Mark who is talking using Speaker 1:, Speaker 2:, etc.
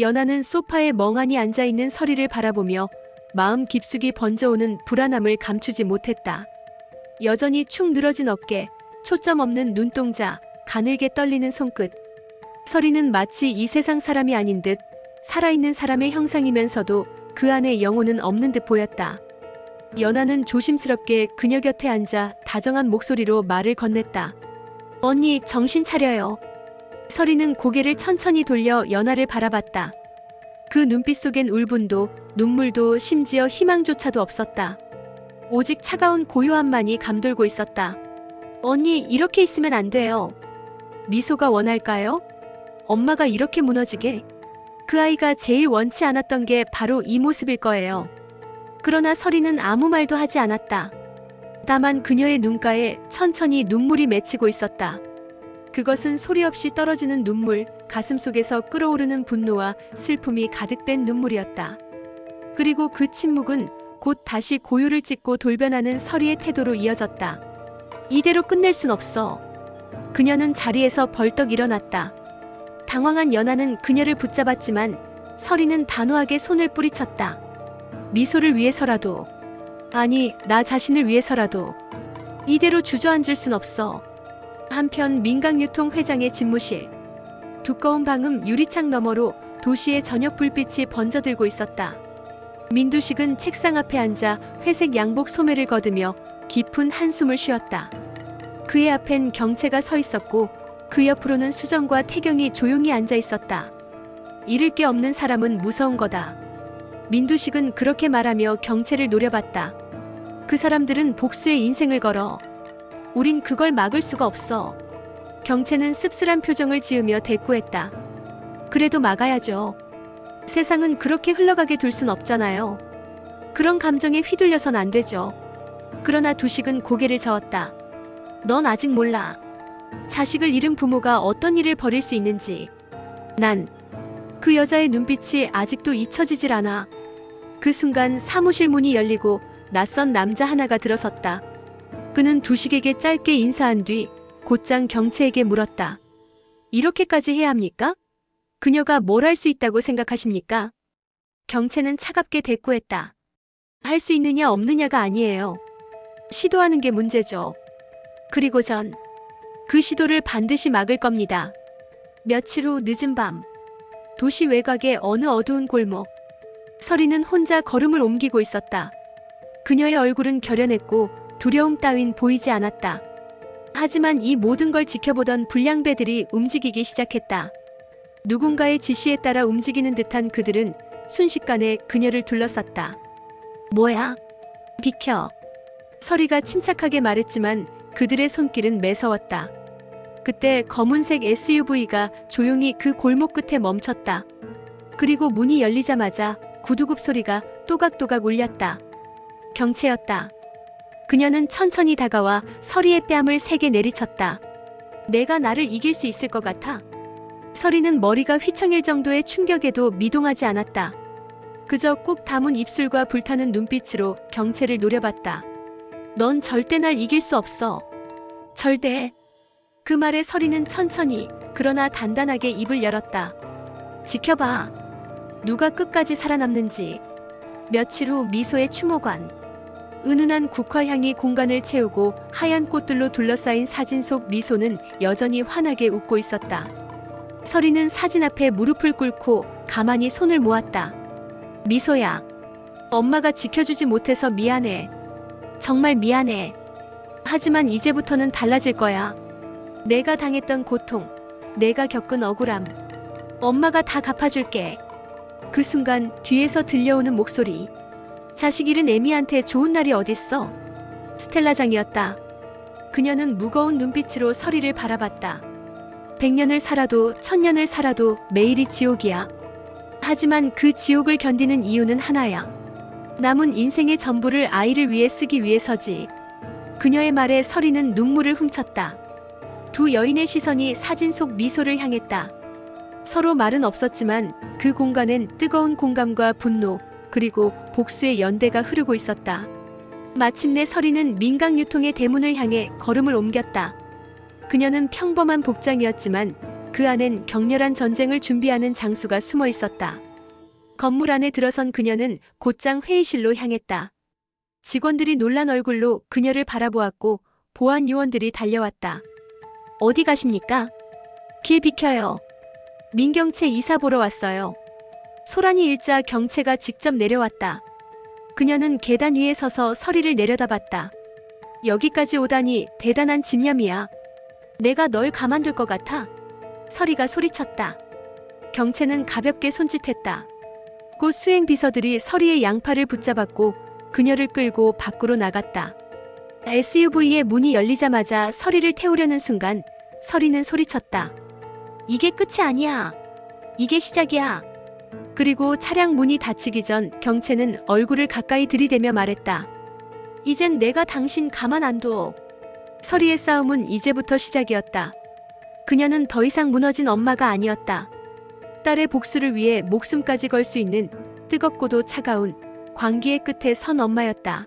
Speaker 1: 연하는 소파에 멍하니 앉아 있는 서리를 바라보며 마음 깊숙이 번져오는 불안함을 감추지 못했다. 여전히 축 늘어진 어깨, 초점 없는 눈동자, 가늘게 떨리는 손끝. 서리는 마치 이 세상 사람이 아닌 듯 살아있는 사람의 형상이면서도 그 안에 영혼은 없는 듯 보였다. 연하는 조심스럽게 그녀 곁에 앉아 다정한 목소리로 말을 건넸다. 언니, 정신 차려요. 서리는 고개를 천천히 돌려 연하를 바라봤다. 그 눈빛 속엔 울분도 눈물도 심지어 희망조차도 없었다. 오직 차가운 고요함만이 감돌고 있었다. 언니, 이렇게 있으면 안 돼요. 미소가 원할까요? 엄마가 이렇게 무너지게? 그 아이가 제일 원치 않았던 게 바로 이 모습일 거예요. 그러나 서리는 아무 말도 하지 않았다. 다만 그녀의 눈가에 천천히 눈물이 맺히고 있었다. 그것은 소리 없이 떨어지는 눈물, 가슴 속에서 끓어오르는 분노와 슬픔이 가득 뺀 눈물이었다. 그리고 그 침묵은 곧 다시 고요를 찢고 돌변하는 서리의 태도로 이어졌다. 이대로 끝낼 순 없어. 그녀는 자리에서 벌떡 일어났다. 당황한 연하는 그녀를 붙잡았지만 서리는 단호하게 손을 뿌리쳤다. 미소를 위해서라도, 아니, 나 자신을 위해서라도, 이대로 주저앉을 순 없어. 한편 민강유통 회장의 집무실. 두꺼운 방음 유리창 너머로 도시의 저녁 불빛이 번져들고 있었다. 민두식은 책상 앞에 앉아 회색 양복 소매를 거두며 깊은 한숨을 쉬었다. 그의 앞엔 경채가 서 있었고 그 옆으로는 수정과 태경이 조용히 앉아 있었다. 잃을 게 없는 사람은 무서운 거다. 민두식은 그렇게 말하며 경채를 노려봤다. 그 사람들은 복수의 인생을 걸어. 우린 그걸 막을 수가 없어. 경채는 씁쓸한 표정을 지으며 대꾸했다. 그래도 막아야죠. 세상은 그렇게 흘러가게 둘 순 없잖아요. 그런 감정에 휘둘려선 안 되죠. 그러나 두식은 고개를 저었다. 넌 아직 몰라. 자식을 잃은 부모가 어떤 일을 벌일 수 있는지. 난 그 여자의 눈빛이 아직도 잊혀지질 않아. 그 순간 사무실 문이 열리고 낯선 남자 하나가 들어섰다. 그는 두식에게 짧게 인사한 뒤 곧장 경채에게 물었다. 이렇게까지 해야 합니까? 그녀가 뭘 할 수 있다고 생각하십니까? 경채는 차갑게 대꾸했다. 할 수 있느냐 없느냐가 아니에요. 시도하는 게 문제죠. 그리고 전 그 시도를 반드시 막을 겁니다. 며칠 후 늦은 밤, 도시 외곽의 어느 어두운 골목, 서리는 혼자 걸음을 옮기고 있었다. 그녀의 얼굴은 결연했고 두려움 따윈 보이지 않았다. 하지만 이 모든 걸 지켜보던 불량배들이 움직이기 시작했다. 누군가의 지시에 따라 움직이는 듯한 그들은 순식간에 그녀를 둘러쌌다. 뭐야? 비켜. 서리가 침착하게 말했지만 그들의 손길은 매서웠다. 그때 검은색 SUV가 조용히 그 골목 끝에 멈췄다. 그리고 문이 열리자마자 구두굽 소리가 또각또각 울렸다. 경채였다. 그녀는 천천히 다가와 서리의 뺨을 세게 내리쳤다. 내가 나를 이길 수 있을 것 같아. 서리는 머리가 휘청일 정도의 충격에도 미동하지 않았다. 그저 꾹 담은 입술과 불타는 눈빛으로 경채를 노려봤다. 넌 절대 날 이길 수 없어. 절대. 그 말에 서리는 천천히, 그러나 단단하게 입을 열었다. 지켜봐. 누가 끝까지 살아남는지. 며칠 후 미소의 추모관. 은은한 국화향이 공간을 채우고 하얀 꽃들로 둘러싸인 사진 속 미소는 여전히 환하게 웃고 있었다. 서리는 사진 앞에 무릎을 꿇고 가만히 손을 모았다. 미소야. 엄마가 지켜주지 못해서 미안해. 정말 미안해. 하지만 이제부터는 달라질 거야. 내가 당했던 고통, 내가 겪은 억울함. 엄마가 다 갚아줄게. 그 순간 뒤에서 들려오는 목소리. 자식 잃은 에미한테 좋은 날이 어딨어? 스텔라장이었다. 그녀는 무거운 눈빛으로 서리를 바라봤다. 백년을 살아도 천년을 살아도 매일이 지옥이야. 하지만 그 지옥을 견디는 이유는 하나야. 남은 인생의 전부를 아이를 위해 쓰기 위해서지. 그녀의 말에 서리는 눈물을 훔쳤다. 두 여인의 시선이 사진 속 미소를 향했다. 서로 말은 없었지만 그 공간엔 뜨거운 공감과 분노, 그리고 복수의 연대가 흐르고 있었다. 마침내 서리는 민강 유통의 대문을 향해 걸음을 옮겼다. 그녀는 평범한 복장이었지만 그그 안엔 격렬한 전쟁을 준비하는 장수가 숨어 있었다. 건물 안에 들어선 그녀는 곧장 회의실로 향했다. 직원들이 놀란 얼굴로 그녀를 바라보았고 보안 요원들이 달려왔다. 어디 가십니까? 길 비켜요. 민경채 이사 보러 왔어요. 소란이 일자 경채가 직접 내려왔다. 그녀는 계단 위에 서서 서리를 내려다봤다. 여기까지 오다니 대단한 집념이야. 내가 널 가만둘 것 같아. 서리가 소리쳤다. 경채는 가볍게 손짓했다. 곧 수행 비서들이 서리의 양팔을 붙잡았고 그녀를 끌고 밖으로 나갔다. SUV의 문이 열리자마자 서리를 태우려는 순간 서리는 소리쳤다. 이게 끝이 아니야. 이게 시작이야. 그리고 차량 문이 닫히기 전 경채는 얼굴을 가까이 들이대며 말했다. 이젠 내가 당신 가만 안 둬. 서리의 싸움은 이제부터 시작이었다. 그녀는 더 이상 무너진 엄마가 아니었다. 딸의 복수를 위해 목숨까지 걸 수 있는 뜨겁고도 차가운 광기의 끝에 선 엄마였다.